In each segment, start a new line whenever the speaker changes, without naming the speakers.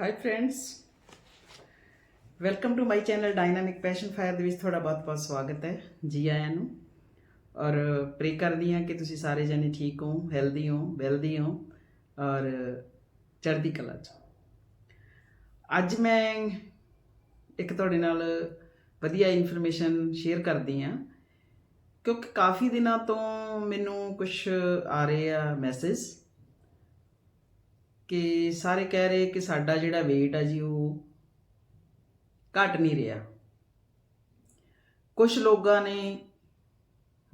Hi friends welcome to my channel dynamic passion fire ਦੇ ਵਿੱਚ ਤੁਹਾਡਾ ਬਹੁਤ-ਬਹੁਤ ਸਵਾਗਤ ਹੈ ਜੀ ਆਇਆਂ ਨੂੰ। ਔਰ ਪ੍ਰੇ ਕਰਦੀ ਹਾਂ ਕਿ ਤੁਸੀਂ ਸਾਰੇ ਜਣੇ ਠੀਕ ਹੋ ਹੈਲਦੀ ਹੋ ਵੈਲਦੀ ਹੋ ਔਰ, ਚੜ੍ਹਦੀ ਕਲਾ 'ਚ ਅੱਜ ਮੈਂ ਇੱਕ ਤੁਹਾਡੇ ਨਾਲ ਵਧੀਆ ਇਨਫੋਰਮੇਸ਼ਨ ਸ਼ੇਅਰ ਕਰਦੀ ਹਾਂ, ਕਿਉਂਕਿ ਕਾਫੀ ਦਿਨਾਂ ਤੋਂ ਮੈਨੂੰ ਕੁਝ ਆ ਰਹੇ ਆ ਮੈਸੇਜ ਕਿ ਸਾਰੇ ਕਹਿ ਰਹੇ ਕਿ ਸਾਡਾ ਜਿਹੜਾ weight ਆ ਜੀ ਉਹ ਘਟ ਨਹੀਂ ਰਿਹਾ। ਕੁਝ ਲੋਕਾਂ ਨੇ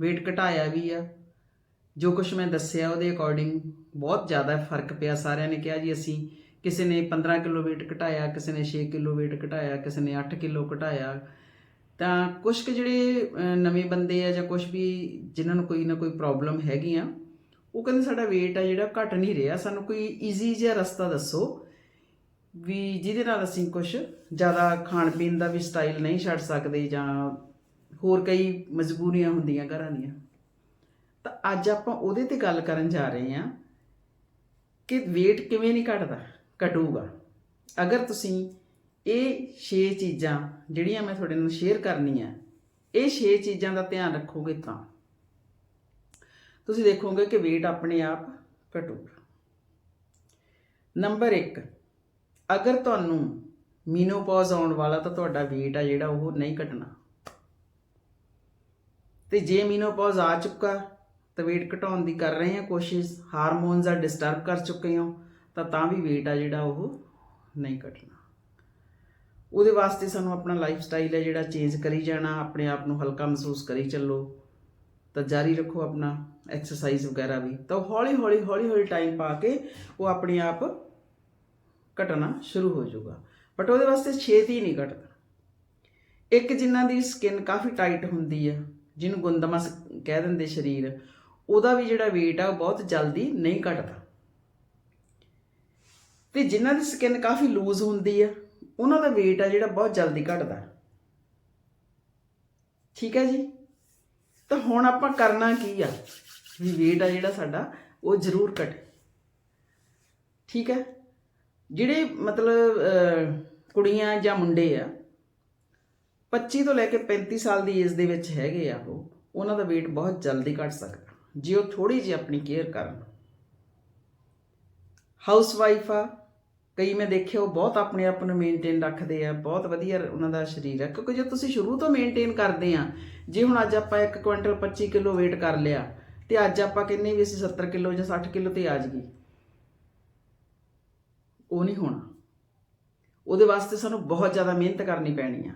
weight ਘਟਾਇਆ ਵੀ ਆ। ਜੋ ਕੁਝ ਮੈਂ ਦੱਸਿਆ ਉਹਦੇ ਅਕੋਰਡਿੰਗ ਬਹੁਤ ਜ਼ਿਆਦਾ ਫ਼ਰਕ ਪਿਆ। ਸਾਰਿਆਂ ਨੇ ਕਿਹਾ ਜੀ ਅਸੀਂ ਕਿਸੇ ਨੇ 15 ਕਿਲੋ weight ਘਟਾਇਆ, ਕਿਸੇ ਨੇ 6 ਕਿਲੋ weight ਘਟਾਇਆ, ਕਿਸੇ ਨੇ 8 ਕਿਲੋ ਘਟਾਇਆ। ਤਾਂ ਕੁਝ ਕੁ ਜਿਹੜੇ ਨਵੇਂ ਬੰਦੇ ਆ ਜਾਂ ਕੁਝ ਵੀ ਜਿਨ੍ਹਾਂ ਨੂੰ ਕੋਈ ਨਾ ਕੋਈ ਪ੍ਰੋਬਲਮ ਹੈਗੀ ਆ ਉਹ ਕਹਿੰਦੇ ਸਾਡਾ weight ਆ ਜਿਹੜਾ ਘਟ ਨਹੀਂ ਰਿਹਾ। ਸਾਨੂੰ ਕੋਈ ਈਜ਼ੀ ਜਿਹਾ ਰਸਤਾ ਦੱਸੋ ਵੀ ਜਿਹਦੇ ਨਾਲ ਅਸੀਂ ਕੁਝ ਜ਼ਿਆਦਾ ਖਾਣ ਪੀਣ ਦਾ ਵੀ ਸਟਾਈਲ ਨਹੀਂ ਛੱਡ ਸਕਦੇ ਜਾਂ ਹੋਰ ਕਈ ਮਜਬੂਰੀਆਂ ਹੁੰਦੀਆਂ ਘਰਾਂ ਦੀਆਂ। ਤਾਂ ਅੱਜ ਆਪਾਂ ਉਹਦੇ ਤੇ ਗੱਲ ਕਰਨ ਜਾ ਰਹੇ ਹਾਂ ਕਿ weight ਕਿਵੇਂ ਨਹੀਂ ਘਟਦਾ, ਘਟੂਗਾ। ਅਗਰ ਤੁਸੀਂ ਇਹ 6 ਚੀਜ਼ਾਂ ਜਿਹੜੀਆਂ ਮੈਂ ਤੁਹਾਡੇ ਨਾਲ ਸ਼ੇਅਰ ਕਰਨੀਆਂ, ਇਹ 6 ਚੀਜ਼ਾਂ ਦਾ ਧਿਆਨ ਰੱਖੋਗੇ ਤਾਂ। ਤੁਸੀਂ ਦੇਖੋਗੇ ਕਿ weight ਆਪਣੇ ਆਪ ਘਟੂਗਾ। ਨੰਬਰ 1 ਅਗਰ ਤੁਹਾਨੂੰ ਮੀਨੋਪੌਜ਼ ਆਉਣ ਵਾਲਾ ਤਾਂ ਤੁਹਾਡਾ weight ਆ ਜਿਹੜਾ ਉਹ ਨਹੀਂ ਘਟਣਾ। ਤੇ ਜੇ ਮੀਨੋਪੌਜ਼ ਆ ਚੁੱਕਾ, ਤਾਂ weight ਘਟਾਉਣ ਦੀ ਕਰ ਰਹੇ ਹਾਂ ਕੋਸ਼ਿਸ਼ ਹਾਰਮੋਨਸ ਆ ਡਿਸਟਰਬ ਕਰ ਚੁੱਕੇ ਹੋ, ਤਾਂ ਤਾਂ ਵੀ weight ਆ ਜਿਹੜਾ ਉਹ ਨਹੀਂ ਘਟਣਾ। ਉਹਦੇ ਵਾਸਤੇ ਸਾਨੂੰ ਆਪਣਾ ਲਾਈਫ ਸਟਾਈਲ ਹੈ ਜਿਹੜਾ ਚੇਂਜ ਕਰੀ ਜਾਣਾ, ਆਪਣੇ ਆਪ ਨੂੰ ਹਲਕਾ ਮਹਿਸੂਸ ਕਰੀ ਚੱਲੋ। ਤਾਂ ਜਾਰੀ ਰੱਖੋ ਆਪਣਾ ਐਕਸਰਸਾਈਜ਼ ਵਗੈਰਾ ਵੀ। ਤਾਂ ਹੌਲੀ ਹੌਲੀ ਹੌਲੀ ਹੌਲੀ ਟਾਈਮ ਪਾ ਕੇ ਉਹ ਆਪਣੇ ਆਪ ਘਟਣਾ ਸ਼ੁਰੂ ਹੋ ਜਾਊਗਾ। ਬਟ ਉਹਦੇ ਵਾਸਤੇ ਛੇਤੀ ਨਹੀਂ ਘਟਦਾ। ਇੱਕ ਜਿਨ੍ਹਾਂ ਦੀ ਸਕਿਨ ਕਾਫੀ ਟਾਈਟ ਹੁੰਦੀ ਆ, ਜਿਹਨੂੰ ਗੁੰਦਮਾ ਕਹਿ ਦਿੰਦੇ ਸਰੀਰ, ਉਹਦਾ ਵੀ ਜਿਹੜਾ weight ਆ, ਉਹ ਬਹੁਤ ਜਲਦੀ ਨਹੀਂ ਘਟਦਾ। ਤੇ ਜਿਨ੍ਹਾਂ ਦੀ ਸਕਿਨ ਕਾਫੀ ਲੂਜ਼ ਹੁੰਦੀ ਆ, ਉਹਨਾਂ ਦਾ weight ਆ ਜਿਹੜਾ ਬਹੁਤ ਜਲਦੀ ਘਟਦਾ। ਠੀਕ ਹੈ ਜੀ? ਤਾਂ ਹੁਣ ਆਪਾਂ ਕਰਨਾ ਕੀ ਆ? ਵੀ weight ਆ ਜਿਹੜਾ ਸਾਡਾ, ਉਹ ਜ਼ਰੂਰ ਘਟੇ ਠੀਕ ਹੈ? ਜਿਹੜੇ ਮਤਲਬ ਕੁੜੀਆਂ ਜਾਂ ਮੁੰਡੇ ਆ 25 ਤੋਂ ਲੈ ਕੇ 35 ਸਾਲ ਦੀ ਏਜ ਦੇ ਵਿੱਚ ਹੈਗੇ ਆ ਉਹ, ਉਹਨਾਂ ਦਾ weight ਬਹੁਤ ਜਲਦੀ ਘਟ ਸਕਦਾ। ਜੇ ਉਹ ਥੋੜੀ ਜਿਹੀ ਆਪਣੀ ਕੇਅਰ ਕਰਨ। ਹਾਊਸ ਵਾਈਫ ਆ ਕਈ ਮੈਂ ਦੇਖਿਆ ਉਹ ਬਹੁਤ ਆਪਣੇ ਆਪ ਨੂੰ ਮੇਨਟੇਨ ਰੱਖਦੇ ਆ, ਬਹੁਤ ਵਧੀਆ ਉਹਨਾਂ ਦਾ ਸਰੀਰ ਹੈ ਕਿਉਂਕਿ ਜੇ ਤੁਸੀਂ ਸ਼ੁਰੂ ਤੋਂ ਮੇਨਟੇਨ ਕਰਦੇ ਆ, ਜੇ ਹੁਣ ਅੱਜ ਆਪਾਂ 1 ਕੁਇੰਟਲ 25 ਕਿਲੋ weight ਕਰ ਲਿਆ, ਤੇ ਅੱਜ ਆਪਾਂ ਕਹਿੰਨੇ ਵੀ ਅਸੀਂ 70 ਕਿਲੋ ਜਾਂ 60 ਕਿਲੋ ਤੇ ਆ ਜਾਈਏ। ਉਹ ਨਹੀਂ ਹੋਣਾ। ਉਹਦੇ ਵਾਸਤੇ ਸਾਨੂੰ ਬਹੁਤ ਜ਼ਿਆਦਾ ਮਿਹਨਤ ਕਰਨੀ ਪੈਣੀ ਆ।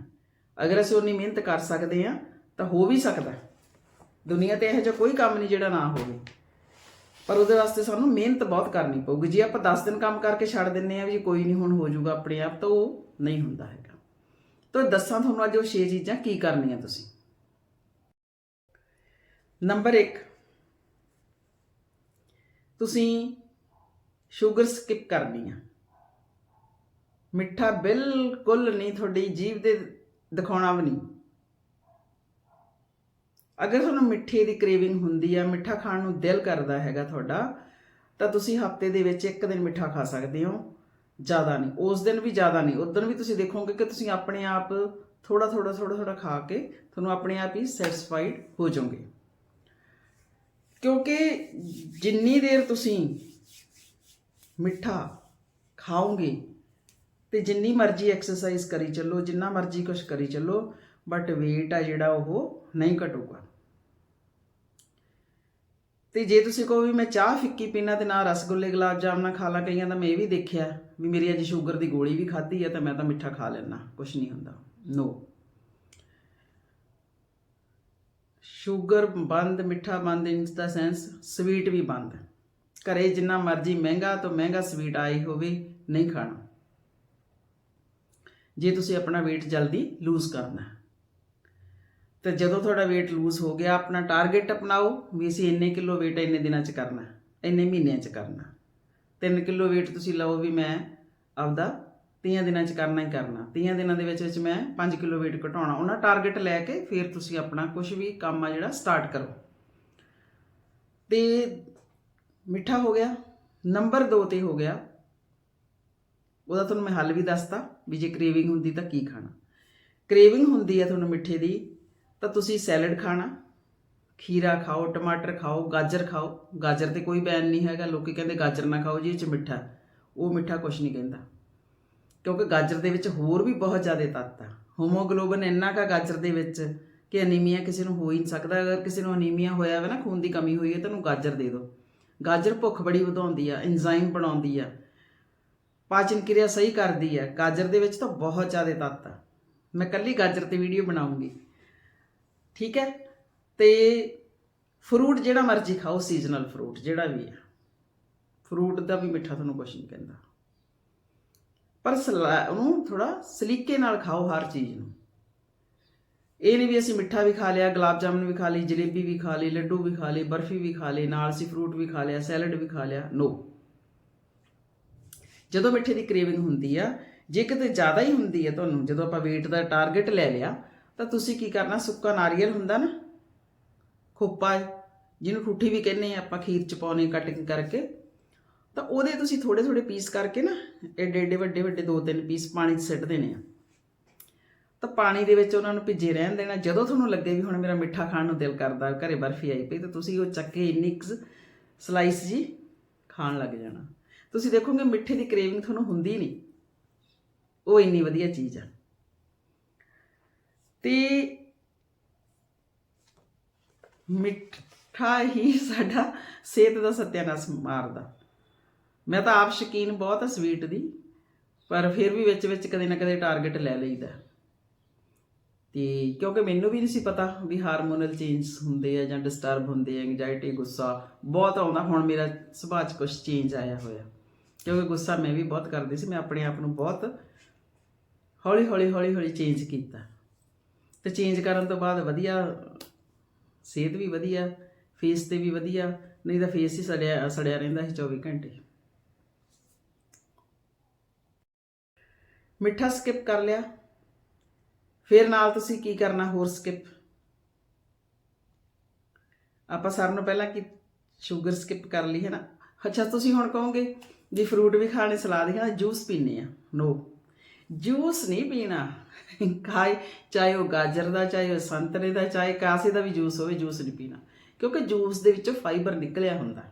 ਅਗਰ ਅਸੀਂ ਉਨੀ ਮਿਹਨਤ ਕਰ ਸਕਦੇ ਆ, ਤਾਂ ਹੋ ਵੀ ਸਕਦਾ। ਦੁਨੀਆ ਤੇ ਇਹੋ ਜਿਹਾ ਕੋਈ ਕੰਮ ਨਹੀਂ ਜਿਹੜਾ ਨਾ ਹੋਵੇ। ਪਰ ਉਹਦੇ ਵਾਸਤੇ ਸਾਨੂੰ ਮਿਹਨਤ ਬਹੁਤ ਕਰਨੀ ਪਊਗੀ। ਜੇ ਆਪਾਂ 10 ਦਿਨ ਕੰਮ ਕਰਕੇ ਛੱਡ ਦਿੰਨੇ ਆ ਵੀ ਕੋਈ ਨਹੀਂ ਹੁਣ ਹੋ ਜਾਊਗਾ ਆਪਣੇ ਆਪ, ਤਾਂ ਉਹ ਨਹੀਂ ਹੁੰਦਾ ਹੈਗਾ। ਤਾਂ ਦੱਸਾਂ ਤੁਹਾਨੂੰ ਅੱਜ ਉਹ 6 ਚੀਜ਼ਾਂ ਕੀ ਕਰਨੀਆਂ ਤੁਸੀਂ। ਨੰਬਰ 1 ਤੁਸੀਂ ਸ਼ੂਗਰ ਸਕਿਪ ਕਰਨੀ ਆ। ਮਿੱਠਾ ਬਿਲਕੁਲ ਨਹੀਂ ਤੁਹਾਡੀ ਜੀਭ ਦੇ ਦਿਖਾਉਣਾ ਵੀ ਨਹੀਂ। ਅਗਰ ਤੁਹਾਨੂੰ ਮਿੱਠੇ ਦੀ ਕ੍ਰੇਵਿੰਗ ਹੁੰਦੀ ਆ, ਮਿੱਠਾ ਖਾਣ ਨੂੰ ਦਿਲ ਕਰਦਾ ਹੈਗਾ ਤੁਹਾਡਾ, ਤਾਂ ਤੁਸੀਂ ਹਫ਼ਤੇ ਦੇ ਵਿੱਚ ਇੱਕ ਦਿਨ ਮਿੱਠਾ ਖਾ ਸਕਦੇ ਹੋ। ਜ਼ਿਆਦਾ ਨਹੀਂ, ਉਸ ਦਿਨ ਵੀ ਜ਼ਿਆਦਾ ਨਹੀਂ, ਉਸ ਦਿਨ ਵੀ ਤੁਸੀਂ ਦੇਖੋਗੇ ਕਿ ਤੁਸੀਂ ਆਪਣੇ ਆਪ ਥੋੜਾ ਥੋੜਾ ਥੋੜਾ ਥੋੜਾ ਖਾ ਕੇ ਤੁਹਾਨੂੰ ਆਪਣੇ ਆਪ ਹੀ ਸੈਟੀਸਫਾਈਡ ਹੋ ਜਾਓਗੇ। ਕਿਉਂਕਿ ਜਿੰਨੀ ਦੇਰ ਤੁਸੀਂ ਮਿੱਠਾ ਖਾਓਗੇ ਤੇ ਜਿੰਨੀ ਮਰਜ਼ੀ ਐਕਸਰਸਾਈਜ਼ ਕਰੀ ਚੱਲੋ, ਜਿੰਨਾ ਮਰਜ਼ੀ ਕੁਝ ਕਰੀ ਚੱਲੋ ਬਟ weight ਆ ਜਿਹੜਾ ਉਹ ਨਹੀਂ ਘਟੂਗਾ। ਤੇ ਜੇ ਤੁਸੀਂ ਕਹੋ ਵੀ ਮੈਂ ਚਾਹ ਫਿੱਕੀ ਪੀਣਾ ਤੇ ਨਾ ਰਸਗੁੱਲੇ, ਗੁਲਾਬ ਜਾਮਨਾ ਖਾ ਲਾ ਕਈਆਂ ਦਾ ਮੈਂ ਇਹ ਵੀ ਦੇਖਿਆ ਵੀ ਮੇਰੀ ਅੱਜ ਸ਼ੂਗਰ ਦੀ ਗੋਲੀ ਵੀ ਖਾਧੀ ਆ ਤਾਂ ਮੈਂ ਤਾਂ ਮਿੱਠਾ ਖਾ ਲੈਣਾ ਕੁਝ ਨਹੀਂ ਹੁੰਦਾ। ਨੋ ਸ਼ੂਗਰ ਬੰਦ, ਮਿੱਠਾ ਬੰਦ ਇਨ ਦਾ ਸੈਂਸ, ਸਵੀਟ ਵੀ ਬੰਦ। ਘਰੇ ਜਿੰਨਾ ਮਰਜ਼ੀ ਮਹਿੰਗਾ ਤੋਂ ਮਹਿੰਗਾ ਸਵੀਟ ਆਈ ਹੋਵੇ, ਨਹੀਂ ਖਾਣਾ। ਜੇ ਤੁਸੀਂ ਆਪਣਾ weight ਜਲਦੀ ਲੂਜ਼ ਕਰਨਾ। ਤੇ ਜਦੋਂ ਤੁਹਾਡਾ weight ਲੂਜ਼ ਹੋ ਗਿਆ, ਆਪਣਾ ਟਾਰਗੇਟ ਅਪਣਾਓ ਵੀ ਅਸੀਂ ਇੰਨੇ ਕਿਲੋ weight ਇੰਨੇ ਦਿਨਾਂ 'ਚ ਕਰਨਾ, ਇੰਨੇ ਮਹੀਨਿਆਂ 'ਚ ਕਰਨਾ। 3 ਕਿਲੋ weight ਤੁਸੀਂ ਲਓ ਵੀ ਮੈਂ ਆਪਦਾ 30 ਦਿਨਾਂ 'ਚ ਕਰਨਾ ਹੀ ਕਰਨਾ। 30 ਦਿਨਾਂ ਦੇ ਵਿੱਚ ਵਿੱਚ ਮੈਂ 5 ਕਿਲੋ weight ਘਟਾਉਣਾ। ਉਹਨਾਂ ਟਾਰਗੇਟ ਲੈ ਕੇ ਫਿਰ ਤੁਸੀਂ ਆਪਣਾ ਕੁਝ ਵੀ ਕੰਮ ਆ ਜਿਹੜਾ ਸਟਾਰਟ ਕਰੋ। ਤੇ ਮਿੱਠਾ ਹੋ ਗਿਆ, ਨੰਬਰ 2 ਤੇ ਹੋ ਗਿਆ। ਉਹਦਾ ਤੁਹਾਨੂੰ ਮੈਂ ਹੱਲ ਵੀ ਦੱਸਤਾ ਵੀ ਜੇ ਕ੍ਰੇਵਿੰਗ ਹੁੰਦੀ ਤਾਂ ਕੀ ਖਾਣਾ। ਕ੍ਰੇਵਿੰਗ ਹੁੰਦੀ ਹੈ ਤੁਹਾਨੂੰ ਮਿੱਠੇ ਦੀ ਤਾਂ ਤੁਸੀਂ ਸੈਲਡ ਖਾਣਾ। ਖੀਰਾ ਖਾਓ, ਟਮਾਟਰ ਖਾਓ, ਗਾਜਰ ਖਾਓ। ਗਾਜਰ ਤੇ ਕੋਈ ਬੈਨ ਨਹੀਂ ਹੈਗਾ। ਲੋਕੀ ਕਹਿੰਦੇ ਗਾਜਰ ਨਾ ਖਾਓ ਜੀ ਇਹ ਚ ਮਿੱਠਾ ਉਹ ਮਿੱਠਾ ਕੁਝ ਨਹੀਂ ਕਹਿੰਦਾ। ਕਿਉਂਕਿ ਗਾਜਰ ਦੇ ਵਿੱਚ ਹੋਰ ਵੀ ਬਹੁਤ ਜ਼ਿਆਦਾ ਤੱਤ ਆ। ਹੋਮੋਗਲੋਬਨ ਇੰਨਾ ਕਾ ਗਾਜਰ ਦੇ ਵਿੱਚ ਕਿ ਅਨੀਮੀਆ ਕਿਸੇ ਨੂੰ ਹੋ ਹੀ ਨਹੀਂ ਸਕਦਾ। ਅਗਰ ਕਿਸੇ ਨੂੰ ਅਨੀਮੀਆ ਹੋਇਆ ਹੋਵੇ ਨਾ, ਖੂਨ ਦੀ ਕਮੀ ਹੋਈ ਹੈ, ਤਾਂ ਉਹਨੂੰ ਗਾਜਰ ਦੇ ਦਿਓ। ਗਾਜਰ ਭੁੱਖ ਬੜੀ ਵਧਾਉਂਦੀ ਆ ਐਂਜ਼ਾਈਮ ਬਣਾਉਂਦੀ ਆ। ਪਾਚਨ ਕਿਰਿਆ ਸਹੀ ਕਰਦੀ ਆ। ਗਾਜਰ ਦੇ ਵਿੱਚ ਤਾਂ ਬਹੁਤ ਜ਼ਿਆਦਾ ਤੱਤ ਆ। ਮੈਂ ਕੱਲੀ ਗਾਜਰ ਤੇ ਵੀਡੀਓ ਬਣਾਉਂਗੀ। ਠੀਕ ਹੈ? ਤੇ ਫਰੂਟ ਜਿਹੜਾ ਮਰਜ਼ੀ ਖਾਓ ਸੀਜ਼ਨਲ ਫਰੂਟ ਜਿਹੜਾ ਵੀ ਹੈ। ਫਰੂਟ ਦਾ ਵੀ ਮਿੱਠਾ ਤੁਹਾਨੂੰ ਕੁਝ ਨਹੀਂ ਕਹਿੰਦਾ। ਪਰ ਸਲਾ- ਉਹਨੂੰ ਥੋੜਾ ਸਲੀਕੇ ਨਾਲ ਖਾਓ ਹਰ ਚੀਜ਼ ਨੂੰ। ਇਹ ਨਹੀਂ ਵੀ ਅਸੀਂ ਮਿੱਠਾ ਵੀ ਖਾ ਲਿਆ, ਗੁਲਾਬ ਜਾਮਨ ਵੀ ਖਾ ਲਈ, ਜਲੇਬੀ ਵੀ ਖਾ ਲਈ, ਲੱਡੂ ਵੀ ਖਾ ਲਈ ਬਰਫੀ ਵੀ ਖਾ ਲਈ ਨਾਲ ਅਸੀਂ ਫਰੂਟ ਵੀ ਖਾ ਲਿਆ ਸੈਲਡ ਵੀ ਖਾ ਲਿਆ ਨੋ ਜਦੋਂ ਮਿੱਠੇ ਦੀ ਕ੍ਰੇਵਿੰਗ ਹੁੰਦੀ ਆ, ਜੇ ਕਿਤੇ ਜ਼ਿਆਦਾ ਹੀ ਹੁੰਦੀ ਹੈ ਤੁਹਾਨੂੰ, ਜਦੋਂ ਆਪਾਂ weight ਦਾ ਟਾਰਗੇਟ ਲੈ ਲਿਆ ਤਾਂ ਤੁਸੀਂ ਕੀ ਕਰਨਾ? ਸੁੱਕਾ ਨਾਰੀਅਲ ਹੁੰਦਾ ਨਾ, ਖੋਪਾ, ਜਿਹਨੂੰ ਠੂਠੀ ਵੀ ਕਹਿੰਦੇ ਆ ਆਪਾਂ, ਖੀਰ ਚ ਪਾਉਨੇ ਕਟਿੰਗ ਕਰਕੇ। ਤਾਂ ਉਹਦੇ ਤੁਸੀਂ ਥੋੜੇ ਥੋੜੇ ਪੀਸ ਕਰਕੇ ਨਾ, ਏਡੇ ਏਡੇ ਵੱਡੇ ਵੱਡੇ ਦੋ ਤਿੰਨ ਪੀਸ ਪਾਣੀ 'ਚ ਸਿੱਟ ਦੇਣੇ ਆ। ਤਾਂ ਪਾਣੀ ਦੇ ਵਿੱਚ ਉਹਨਾਂ ਨੂੰ ਭਿੱਜੇ ਰਹਿਣ ਦੇਣਾ। ਜਦੋਂ ਤੁਹਾਨੂੰ ਲੱਗੇ ਵੀ ਹੁਣ ਮੇਰਾ ਮਿੱਠਾ ਖਾਣ ਨੂੰ ਦਿਲ ਕਰਦਾ, ਘਰੇ ਬਰਫੀ ਆਈ ਪਈ, ਤਾਂ ਤੁਸੀਂ ਉਹ ਚੱਕੇ ਇੰਨੀ ਸਲਾਈਸ ਜੀ ਖਾਣ ਲੱਗ ਜਾਣਾ। ਤੁਸੀਂ ਦੇਖੋਗੇ ਮਿੱਠੇ ਦੀ ਕ੍ਰੇਵਿੰਗ ਤੁਹਾਨੂੰ ਹੁੰਦੀ ਨਹੀਂ। ਉਹ ਇੰਨੀ ਵਧੀਆ ਚੀਜ਼ ਆ। ਤੇ ਮਿੱਠਾ ਹੀ ਸਾਡਾ ਸਿਹਤ ਦਾ ਸਤਿਆਨਾਸ਼ ਮਾਰਦਾ। ਮੈਂ ਤਾਂ ਆਪ ਸ਼ਕੀਨ ਬਹੁਤ ਆ ਸਵੀਟ ਦੀ, ਪਰ ਫਿਰ ਵੀ ਵਿੱਚ ਵਿੱਚ ਕਦੇ ਨਾ ਕਦੇ ਟਾਰਗੇਟ ਲੈ ਲਈਦਾ। ਤੇ ਕਿਉਂਕਿ ਮੈਨੂੰ ਵੀ ਨਹੀਂ ਸੀ ਪਤਾ ਵੀ ਹਾਰਮੋਨਲ ਚੇਂਜ ਹੁੰਦੇ ਆ ਜਾਂ ਡਿਸਟਰਬ ਹੁੰਦੇ ਆ ਐਂਗਜ਼ਾਇਟੀ ਗੁੱਸਾ ਬਹੁਤ ਆਉਂਦਾ। ਹੁਣ ਮੇਰਾ ਸੁਭਾਅ 'ਚ ਕੁਝ ਚੇਂਜ ਆਇਆ ਹੋਇਆ। ਕਿਉਂਕਿ ਗੁੱਸਾ ਮੈਂ ਵੀ ਬਹੁਤ ਕਰਦੀ ਸੀ, ਮੈਂ ਆਪਣੇ ਆਪ ਨੂੰ ਬਹੁਤ ਹੌਲੀ ਹੌਲੀ ਹੌਲੀ ਹੌਲੀ ਚੇਂਜ ਕੀਤਾ। ਤੇ ਚੇਂਜ ਕਰਨ ਤੋਂ ਬਾਅਦ ਵਧੀਆ, ਸਿਹਤ ਵੀ ਵਧੀਆ ਫੇਸ ਤੇ ਵੀ ਵਧੀਆ, ਨਹੀਂ ਤਾਂ ਫੇਸ ਹੀ ਸੜਿਆ ਸੜਿਆ ਰਹਿੰਦਾ ਸੀ 24 ਘੰਟੇ। ਮਿੱਠਾ ਸਕਿਪ ਕਰ ਲਿਆ। ਫਿਰ ਨਾਲ ਤੁਸੀਂ ਕੀ ਕਰਨਾ, ਹੋਰ ਸਕਿਪ ਆਪਾਂ ਸਾਰਿਆਂ ਨੂੰ ਪਹਿਲਾਂ ਕੀ ਸ਼ੂਗਰ ਸਕਿਪ ਕਰ ਲਈ, ਹੈ ਨਾ? ਅੱਛਾ, ਤੁਸੀਂ ਹੁਣ ਕਹੋਗੇ ਜੀ ਫਰੂਟ ਵੀ ਖਾਣੇ, ਸਲਾਦ ਹੀ ਖਾਣਾ ਜੂਸ ਪੀਣੇ ਆ। ਨੋ ਜੂਸ ਨਹੀਂ ਪੀਣਾ। ਖਾਏ, ਚਾਹੇ ਉਹ ਗਾਜਰ ਦਾ, ਚਾਹੇ ਉਹ ਸੰਤਰੇ ਦਾ, ਚਾਹੇ ਕਾਸੇ ਦਾ ਵੀ ਜੂਸ ਹੋਵੇ, ਜੂਸ ਨਹੀਂ ਪੀਣਾ। ਕਿਉਂਕਿ ਜੂਸ ਦੇ ਵਿੱਚੋਂ ਫਾਈਬਰ ਨਿਕਲਿਆ ਹੁੰਦਾ।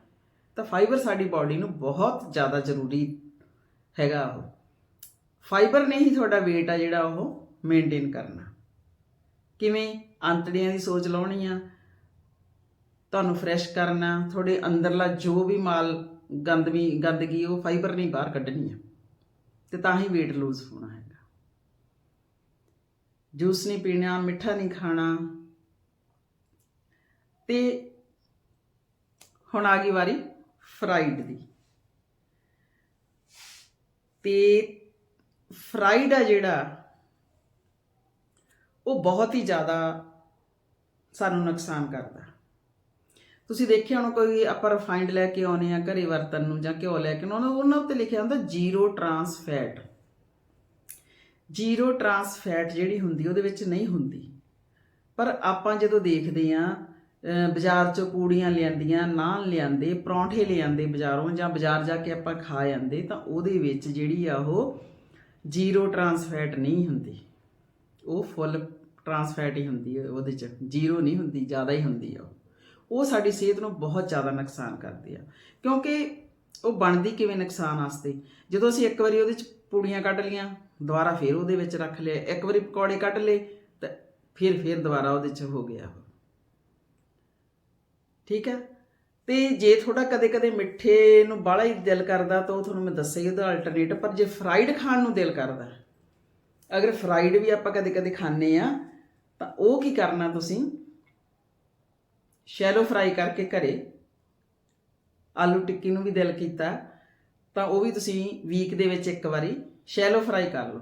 ਤਾਂ ਫਾਈਬਰ ਸਾਡੀ ਬਾਡੀ ਨੂੰ ਬਹੁਤ ਜ਼ਿਆਦਾ ਜ਼ਰੂਰੀ ਹੈਗਾ ਉਹ। ਫਾਈਬਰ ਨੇ ਹੀ ਤੁਹਾਡਾ weight ਆ ਜਿਹੜਾ ਉਹ ਮੇਨਟੇਨ ਕਰਨਾ। ਕਿਵੇਂ? ਅੰਤੜੀਆਂ ਦੀ ਸੋਚ ਲਾਉਣੀ ਆ। ਤੁਹਾਨੂੰ ਫਰੈਸ਼ ਕਰਨਾ। ਤੁਹਾਡੇ ਅੰਦਰਲਾ ਜੋ ਵੀ ਮਾਲ ਗੰਦਵੀ ਗੰਦਗੀ, ਉਹ ਫਾਈਬਰ ਨਹੀਂ ਬਾਹਰ ਕੱਢਣੀ ਆ। ਤੇ ਤਾਂ ਹੀ weight lose ਹੋਣਾ ਹੈਗਾ। ਜੂਸ ਨਹੀਂ ਪੀਣਾ, ਮਿੱਠਾ ਨਹੀਂ ਖਾਣਾ। ਤੇ ਹੁਣ ਆ ਗਈ ਵਾਰੀ ਫਰਾਈਡ ਦੀ। ਤੇ ਫਰਾਈਡ ਆ ਜਿਹੜਾ, ਉਹ ਬਹੁਤ ਹੀ ਜ਼ਿਆਦਾ ਸਾਨੂੰ ਨੁਕਸਾਨ ਕਰਦਾ। ਤੁਸੀਂ ਦੇਖਿਆ ਹੋਣਾ ਕੋਈ ਆਪਾਂ ਰਿਫਾਈਨਡ ਲੈ ਕੇ ਆਉਨੇ ਆ ਘਰੇ ਵਰਤਨ ਨੂੰ ਜਾਂ ਘਿਓ ਲੈ ਕੇ ਆਉਣਾ ਉਹਨਾਂ ਉਹਨਾਂ ਉੱਤੇ ਲਿਖਿਆ ਹੁੰਦਾ zero trans fat zero trans fat ਜਿਹੜੀ ਹੁੰਦੀ, ਉਹਦੇ ਵਿੱਚ ਨਹੀਂ ਹੁੰਦੀ। ਪਰ ਆਪਾਂ ਜਦੋਂ ਦੇਖਦੇ ਆ ਬਾਜ਼ਾਰ ਚੋਂ ਪੂੜੀਆਂ ਲਿਆਂਦੀਆਂ, ਨਾਨ ਲਿਆਂਦੇ, ਪਰੌਂਠੇ ਲਿਆਂਦੇ ਬਾਜ਼ਾਰੋਂ ਜਾਂ ਬਾਜ਼ਾਰ ਜਾ ਕੇ ਆਪਾਂ ਖਾ ਜਾਂਦੇ, ਤਾਂ ਉਹਦੇ ਵਿੱਚ ਜਿਹੜੀ ਆ ਉਹ ਜ਼ੀਰੋ ਟਰਾਂਸ ਫੈਟ ਨਹੀਂ ਹੁੰਦੀ। ਉਹ ਫੁੱਲ ਟਰਾਂਸ ਫੈਟ ਹੀ ਹੁੰਦੀ ਹੈ ਉਹਦੇ ਚ। ਜ਼ੀਰੋ ਨਹੀਂ ਹੁੰਦੀ, ਜ਼ਿਆਦਾ ਹੀ ਹੁੰਦੀ ਆ ਉਹ। ਸਾਡੀ ਸਿਹਤ ਨੂੰ ਬਹੁਤ ਜ਼ਿਆਦਾ ਨੁਕਸਾਨ ਕਰਦੀ ਆ। ਕਿਉਂਕਿ ਉਹ ਬਣਦੀ ਕਿਵੇਂ ਨੁਕਸਾਨ ਵਾਸਤੇ? ਜਦੋਂ ਅਸੀਂ ਇੱਕ ਵਾਰੀ ਉਹਦੇ ਚ ਪੂੜੀਆਂ ਕੱਢ ਲੀਆਂ ਦੁਬਾਰਾ ਫੇਰ ਉਹਦੇ ਵਿੱਚ ਰੱਖ ਲਿਆ, ਇੱਕ ਵਾਰੀ ਪਕੌੜੇ ਕੱਢ ਲਏ, ਤਾਂ ਫਿਰ ਫਿਰ ਦੁਬਾਰਾ ਉਹਦੇ ਚ ਹੋ ਗਿਆ ਠੀਕ ਹੈ ਤੇ ਜੇ ਥੋੜਾ ਕਦੇ-ਕਦੇ ਮਿੱਠੇ ਨੂੰ ਬਾਹਲਾ ਹੀ ਦਿਲ ਕਰਦਾ, ਤਾਂ ਉਹ ਤੁਹਾਨੂੰ ਮੈਂ ਦੱਸਿਆ ਹੀ ਉਹਦਾ ਅਲਟਰਨੇਟ ਪਰ ਜੇ ਫਰਾਈਡ ਖਾਣ ਨੂੰ ਦਿਲ ਕਰਦਾ, ਅਗਰ ਫਰਾਈਡ ਵੀ ਆਪਾਂ ਕਦੇ-ਕਦੇ ਖਾਂਦੇ ਆ, ਤਾਂ ਉਹ ਕੀ ਕਰਨਾ ਤੁਸੀਂ? ਸ਼ੈਲੋ ਫਰਾਈ ਕਰਕੇ ਘਰੇ ਆਲੂ ਟਿੱਕੀ ਨੂੰ ਵੀ ਦਿਲ ਕੀਤਾ, ਤਾਂ ਉਹ ਵੀ ਤੁਸੀਂ ਵੀਕ ਦੇ ਵਿੱਚ ਇੱਕ ਵਾਰੀ ਸ਼ੈਲੋ ਫਰਾਈ ਕਰ ਲਓ।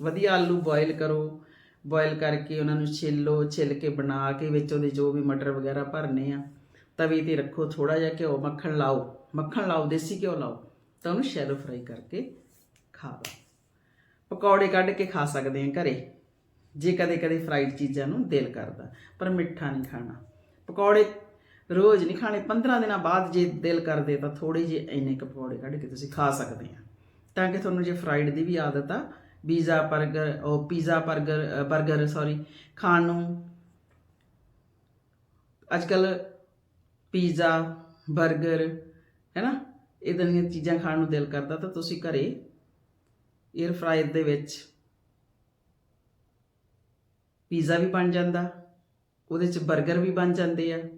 ਵਧੀਆ ਆਲੂ ਬੋਇਲ ਕਰੋ ਬੋਇਲ ਕਰਕੇ ਉਹਨਾਂ ਨੂੰ ਛਿੱਲੋ, ਛਿੱਲ ਕੇ ਬਣਾ ਕੇ ਵਿੱਚ ਉਹਦੇ ਜੋ ਵੀ ਮਟਰ ਵਗੈਰਾ ਭਰਨੇ ਆ, ਤਵੇ ਤੇ ਰੱਖੋ ਥੋੜਾ ਜਿਹਾ ਘਿਓ, ਮੱਖਣ ਲਾਓ। ਮੱਖਣ ਲਾਓ, ਦੇਸੀ ਘਿਓ ਲਾਓ, ਤਾਂ ਉਹਨੂੰ ਸ਼ੈਲੋ ਫਰਾਈ ਕਰਕੇ ਖਾ ਲਓ। ਪਕੌੜੇ ਕੱਢ ਕੇ ਖਾ ਸਕਦੇ ਆ ਘਰੇ, ਜੇ ਕਦੇ ਕਦੇ ਫਰਾਈਡ ਚੀਜ਼ਾਂ ਨੂੰ ਦਿਲ ਕਰਦਾ, ਪਰ ਮਿੱਠਾ ਨਹੀਂ ਖਾਣਾ। ਪਕੌੜੇ ਰੋਜ਼ ਨਹੀਂ ਖਾਣੇ 15 ਦਿਨਾਂ ਬਾਅਦ ਜੇ ਦਿਲ ਕਰਦੇ ਤਾਂ ਥੋੜੇ ਜਿਹੇ ਇੰਨੇ ਕ ਪਕੌੜੇ ਕੱਢ ਕੇ ਤੁਸੀਂ ਖਾ ਸਕਦੇ ਆ। ਤਾਂ ਕਿ ਤੁਹਾਨੂੰ ਜੇ ਫਰਾਈਡ ਦੀ ਵੀ ਆਦਤ ਆ, ਪੀਜ਼ਾ 버ਗਰ ਉਹ ਪੀਜ਼ਾ 버ਗਰ 버ਗਰ ਸੌਰੀ ਖਾਣ ਨੂੰ ਅੱਜ ਕੱਲ ਪੀਜ਼ਾ 버ਗਰ ਹੈਨਾ ਇਦਾਂ ਦੀਆਂ ਚੀਜ਼ਾਂ ਖਾਣ ਨੂੰ ਦਿਲ ਕਰਦਾ ਤਾਂ ਤੁਸੀਂ ਘਰੇ 에ਅਰ ਫਰਾਇਰ ਦੇ ਵਿੱਚ ਪੀਜ਼ਾ ਵੀ ਬਣ ਜਾਂਦਾ। ਉਹਦੇ 'ਚ ਬਰਗਰ ਵੀ ਬਣ ਜਾਂਦੇ ਆ।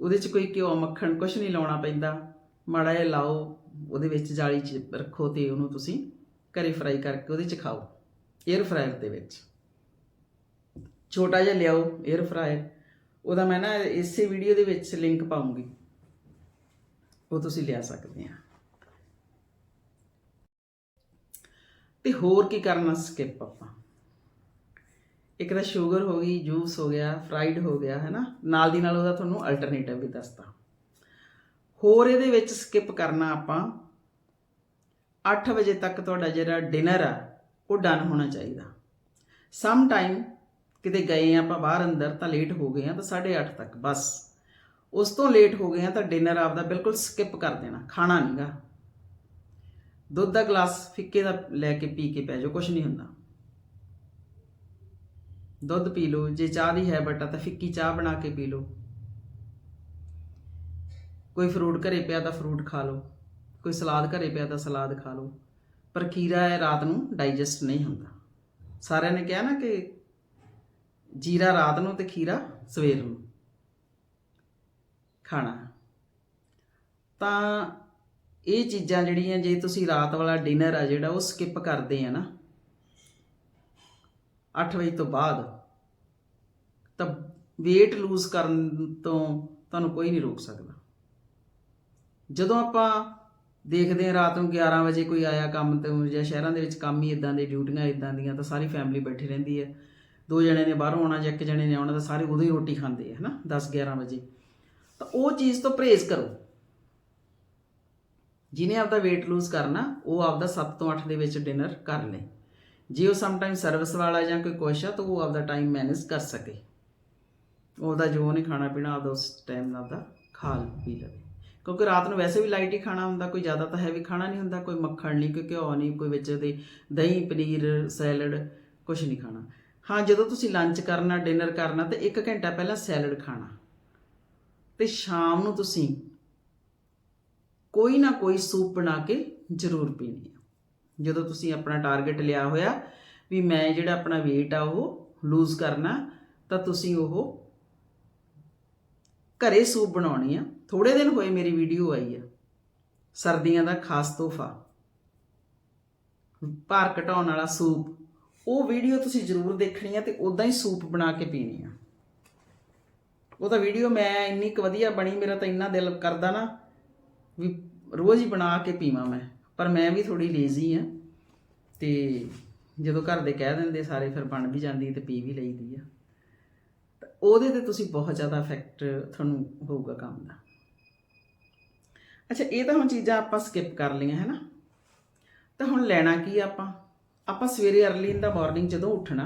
ਉਹਦੇ 'ਚ ਕੋਈ ਘਿਓ, ਮੱਖਣ ਕੁਛ ਨਹੀਂ ਲਾਉਣਾ ਪੈਂਦਾ। ਮਾੜਾ ਜਿਹਾ ਲਾਓ, ਉਹਦੇ ਵਿੱਚ ਜਾਲੀ 'ਚ ਰੱਖੋ ਤੇ ਉਹਨੂੰ ਤੁਸੀਂ ਘਰੇ ਫਰਾਈ ਕਰਕੇ ਉਹਦੇ 'ਚ ਖਾਓ 에ਅਰ ਫਰਾਇਰ ਦੇ ਵਿੱਚ। ਛੋਟਾ ਜਿਹਾ ਲਿਆਓ 에ਅਰ ਫਰਾਇਰ ਉਹਦਾ ਮੈਂ ਨਾ ਇਸੇ ਵੀਡੀਓ ਦੇ ਵਿੱਚ ਲਿੰਕ ਪਾਉਂਗੀ। ਉਹ ਤੁਸੀਂ ਲਿਆ ਸਕਦੇ ਆ। ਤੇ ਹੋਰ ਕੀ ਕਰਨਾ ਸਕਿਪ ਆਪਾਂ। ਇੱਕ ਤਾਂ ਸ਼ੂਗਰ ਹੋ ਗਈ, ਜੂਸ ਹੋ ਗਿਆ, ਫਰਾਈਡ ਹੋ ਗਿਆ ਹੈ ਨਾ ਨਾਲ ਦੀ ਨਾਲ ਉਹਦਾ ਤੁਹਾਨੂੰ ਅਲਟਰਨੇਟਿਵ ਵੀ ਦੱਸਦਾ। ਹੋਰ ਇਹਦੇ ਵਿੱਚ ਸਕਿਪ ਕਰਨਾ ਆਪਾਂ। 8 ਵਜੇ ਤੱਕ ਤੁਹਾਡਾ ਜਿਹੜਾ ਡਿਨਰ ਆ, ਉਹ ਡਨ ਹੋਣਾ ਚਾਹੀਦਾ। ਸਮ ਟਾਈਮ ਕਿਤੇ ਗਏ ਆ ਆਪਾਂ ਬਾਹਰ ਅੰਦਰ ਤਾਂ ਲੇਟ ਹੋ ਗਏ ਆ, ਤਾਂ 8:30 ਤੱਕ, ਬਸ। ਉਸ ਤੋਂ ਲੇਟ ਹੋ ਗਏ ਆ ਤਾਂ ਡਿਨਰ ਆਪਦਾ ਬਿਲਕੁਲ ਸਕਿਪ ਕਰ ਦੇਣਾ, ਖਾਣਾ ਨਹੀਂਗਾ ਦੁੱਧ ਦਾ ਗਲਾਸ ਫਿੱਕੇ ਦਾ ਲੈ ਕੇ ਪੀ ਕੇ ਪੈ ਜਾਓ ਕੁਝ ਨਹੀਂ ਹੁੰਦਾ। ਦੁੱਧ ਪੀ ਲਓ, ਜੇ ਚਾਹ ਦੀ ਹੈਬਿਟ ਆ ਤਾਂ ਫਿੱਕੀ ਚਾਹ ਬਣਾ ਕੇ ਪੀ ਲਓ। ਕੋਈ ਫਰੂਟ ਘਰੇ ਪਿਆ ਤਾਂ ਫਰੂਟ ਖਾ ਲਓ, ਕੋਈ ਸਲਾਦ ਘਰੇ ਪਿਆ ਤਾਂ ਸਲਾਦ ਖਾ ਲਓ। ਪਰ ਖੀਰਾ ਹੈ ਰਾਤ ਨੂੰ ਡਾਈਜੈਸਟ ਨਹੀਂ ਹੁੰਦਾ। ਸਾਰਿਆਂ ਨੇ ਕਿਹਾ ਨਾ ਕਿ ਜੀਰਾ ਰਾਤ ਨੂੰ ਤੇ ਖੀਰਾ ਸਵੇਰ ਨੂੰ ਖਾਣਾ। ਤਾਂ ਇਹ ਚੀਜ਼ਾਂ ਜਿਹੜੀਆਂ, ਜੇ ਤੁਸੀਂ ਰਾਤ ਵਾਲਾ ਡਿਨਰ ਆ ਜਿਹੜਾ, ਉਹ ਸਕਿਪ ਕਰਦੇ ਆ ਨਾ। 8 ਵਜੇ ਤੋਂ ਬਾਅਦ, ਤਾਂ weight lose ਕਰਨ ਤੋਂ ਤੁਹਾਨੂੰ ਕੋਈ ਨਹੀਂ ਰੋਕ ਸਕਦਾ। ਜਦੋਂ ਆਪਾਂ ਦੇਖਦੇ ਹਾਂ ਰਾਤ ਨੂੰ 11 ਵਜੇ ਕੋਈ ਆਇਆ ਕੰਮ ਤੋਂ, ਜਾਂ ਸ਼ਹਿਰਾਂ ਦੇ ਵਿੱਚ ਕੰਮ ਹੀ ਇਦਾਂ ਦੇ, ਡਿਊਟੀਆਂ ਇਦਾਂ ਦੀਆਂ, ਤਾਂ ਸਾਰੀ ਫੈਮਿਲੀ ਬੈਠੀ ਰਹਿੰਦੀ ਹੈ। ਦੋ ਜਣੇ ਨੇ ਬਾਹਰੋਂ ਆਉਣਾ, ਜਾਂ ਇੱਕ ਜਣੇ ਨੇ ਆਉਣਾ, ਤਾਂ ਸਾਰੇ ਉਦੋਂ ਹੀ ਰੋਟੀ ਖਾਂਦੇ ਆ, ਹਨਾ 10 11 ਵਜੇ। ਤਾਂ ਉਹ ਚੀਜ਼ ਤੋਂ ਪਰਹੇਜ਼ ਕਰੋ। ਜਿਹਨੇ ਆਪਦਾ weight lose ਕਰਨਾ, ਉਹ ਆਪਦਾ 7 ਤੋਂ 8 ਦੇ ਵਿੱਚ ਡਿਨਰ ਕਰ ਲੇ। ਜੇ ਉਹ ਸਮ ਟਾਈਮ ਸਰਵਿਸ ਵਾਲਾ ਜਾਂ ਕੋਈ ਕੁਛ ਆ, ਤਾਂ ਉਹ ਆਪਦਾ ਟਾਈਮ ਮੈਨੇਜ ਕਰ ਸਕੇ। ਉਹਦਾ ਜੋ ਉਹਨੇ ਖਾਣਾ ਪੀਣਾ, ਆਪਦਾ ਉਸ ਟਾਈਮ ਨਾਲ ਦਾ ਖਾ ਪੀ ਲਵੇ। ਕਿਉਂਕਿ ਰਾਤ ਨੂੰ ਵੈਸੇ ਵੀ ਲਾਈਟ ਹੀ ਖਾਣਾ ਹੁੰਦਾ, ਕੋਈ ਜ਼ਿਆਦਾ ਤਾਂ ਹੈਵੀ ਖਾਣਾ ਨਹੀਂ ਹੁੰਦਾ, ਕੋਈ ਮੱਖਣ ਨਹੀਂ ਕੋਈ ਘਿਓ ਨਹੀਂ, ਕੋਈ ਵਿੱਚ ਦੇ ਦਹੀਂ, ਪਨੀਰ ਸੈਲਡ ਕੁਝ ਨਹੀਂ ਖਾਣਾ। ਹਾਂ, ਜਦੋਂ ਤੁਸੀਂ ਲੰਚ ਕਰਨਾ ਡਿਨਰ ਕਰਨਾ, ਤੇ 1 ਘੰਟਾ ਪਹਿਲਾਂ ਸੈਲਡ ਖਾਣਾ। ਤੇ ਸ਼ਾਮ ਨੂੰ ਤੁਸੀਂ ਕੋਈ ਨਾ ਕੋਈ ਸੂਪ ਬਣਾ ਕੇ ਜ਼ਰੂਰ ਪੀਣੀ ਜਦੋਂ ਤੁਸੀਂ ਆਪਣਾ ਟਾਰਗੇਟ ਲਿਆ ਹੋਇਆ ਵੀ ਮੈਂ ਜਿਹੜਾ ਆਪਣਾ weight ਆ ਉਹ ਲੂਜ਼ ਕਰਨਾ, ਤਾਂ ਤੁਸੀਂ ਉਹ ਘਰੇ ਸੂਪ ਬਣਾਉਣੀ ਆ। ਥੋੜੇ ਦਿਨ ਹੋਏ ਮੇਰੀ ਵੀਡੀਓ ਆਈ ਆ। ਸਰਦੀਆਂ ਦਾ ਖਾਸ ਤੋਹਫਾ। ਭਾਰ ਘਟਾਉਣ ਵਾਲਾ ਸੂਪ। ਉਹ ਵੀਡੀਓ ਤੁਸੀਂ ਜ਼ਰੂਰ ਦੇਖਣੀ ਆ ਤੇ ਉਦਾਂ ਹੀ ਸੂਪ ਬਣਾ ਕੇ ਪੀਣੀ ਆ। ਉਹ ਤਾਂ ਵੀਡੀਓ ਮੈਂ ਇੰਨੀ ਕੁ ਵਧੀਆ ਬਣੀ, ਮੇਰਾ ਤਾਂ ਇੰਨਾ ਦਿਲ ਕਰਦਾ ਨਾ ਵੀ ਰੋਜ਼ ਹੀ ਬਣਾ ਕੇ ਪੀਵਾਂ ਮੈਂ। ਪਰ ਮੈਂ ਵੀ ਥੋੜੀ ਲੇਜ਼ੀ ਆ ਤੇ ਜਦੋਂ ਘਰ ਦੇ ਕਹਿ ਦਿੰਦੇ ਸਾਰੇ, ਫਿਰ ਬਣ ਵੀ ਜਾਂਦੀ ਤੇ ਪੀ ਵੀ ਲਈਦੀ ਆ। ਤਾਂ ਉਹਦੇ ਤੇ ਤੁਸੀਂ ਬਹੁਤ ਜ਼ਿਆਦਾ ਇਫੈਕਟ ਤੁਹਾਨੂੰ ਹੋਊਗਾ ਕੰਮ ਦਾ। ਅੱਛਾ, ਇਹ ਤਾਂ ਹੁਣ ਚੀਜ਼ਾਂ ਆਪਾਂ ਸਕਿਪ ਕਰ ਲਈਆਂ ਹੈ ਨਾ ਤਾਂ ਹੁਣ ਲੈਣਾ ਕੀ ਆ ਆਪਾਂ? ਆਪਾਂ ਸਵੇਰੇ ਅਰਲੀ ਇਨ ਦਾ ਮਾਰਨਿੰਗ ਜਦੋਂ ਉੱਠਣਾ